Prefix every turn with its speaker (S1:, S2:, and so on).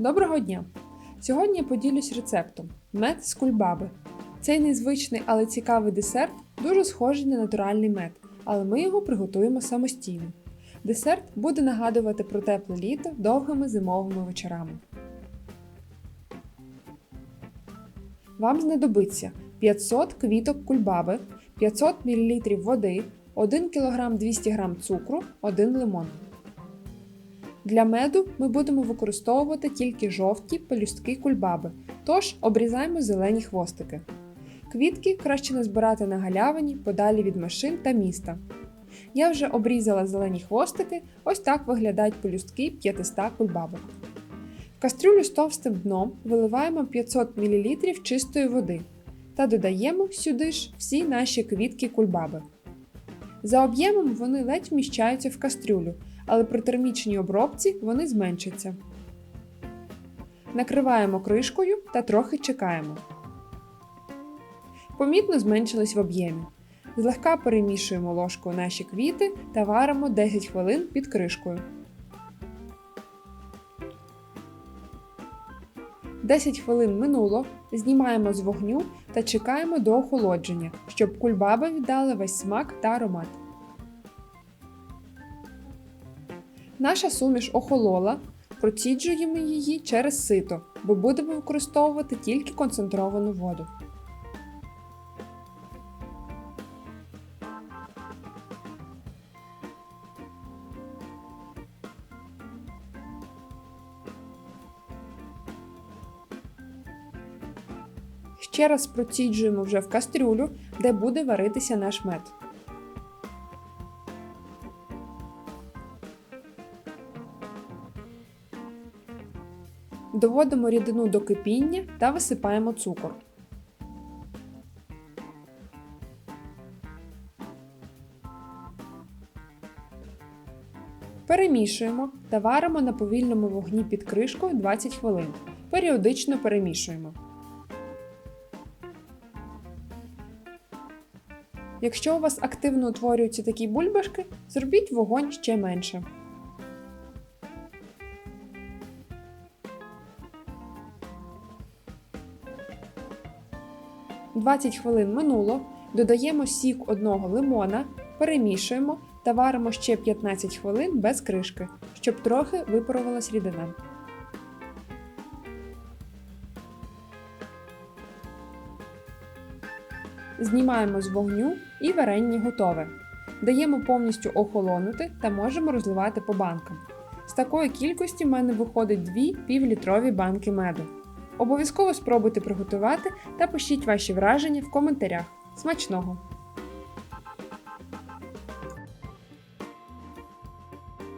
S1: Доброго дня! Сьогодні я поділюсь рецептом мед з кульбаби. Цей незвичний, але цікавий десерт дуже схожий на натуральний мед, але ми його приготуємо самостійно. Десерт буде нагадувати про тепле літо довгими зимовими вечорами. Вам знадобиться 500 квіток кульбаби, 500 мл води, 1 кг 200 г цукру, 1 лимон. Для меду ми будемо використовувати тільки жовті пелюстки кульбаби, тож обрізаємо зелені хвостики. Квітки краще назбирати на галявині подалі від машин та міста. Я вже обрізала зелені хвостики, ось так виглядають пелюстки 500 кульбабок. В кастрюлю з товстим дном виливаємо 500 мл чистої води та додаємо сюди ж всі наші квітки кульбаби. За об'ємом вони ледь вміщаються в кастрюлю, але при термічній обробці вони зменшаться. Накриваємо кришкою та трохи чекаємо. Помітно зменшились в об'ємі. Злегка перемішуємо ложкою наші квіти та варимо 10 хвилин під кришкою. 10 хвилин минуло, знімаємо з вогню та чекаємо до охолодження, щоб кульбаби віддали весь смак та аромат. Наша суміш охолола, проціджуємо її через сито, бо будемо використовувати тільки концентровану воду. Ще раз проціджуємо вже в кастрюлю, де буде варитися наш мед. Доводимо рідину до кипіння та висипаємо цукор. Перемішуємо та варимо на повільному вогні під кришкою 20 хвилин. Періодично перемішуємо. Якщо у вас активно утворюються такі бульбашки, зробіть вогонь ще менше. Двадцять хвилин минуло, додаємо сік одного лимона, перемішуємо та варимо ще 15 хвилин без кришки, щоб трохи випарувалась рідина. Знімаємо з вогню і варення готове. Даємо повністю охолонути та можемо розливати по банкам. З такої кількості в мене виходить 2 півлітрові банки меду. Обов'язково спробуйте приготувати та пишіть ваші враження в коментарях. Смачного!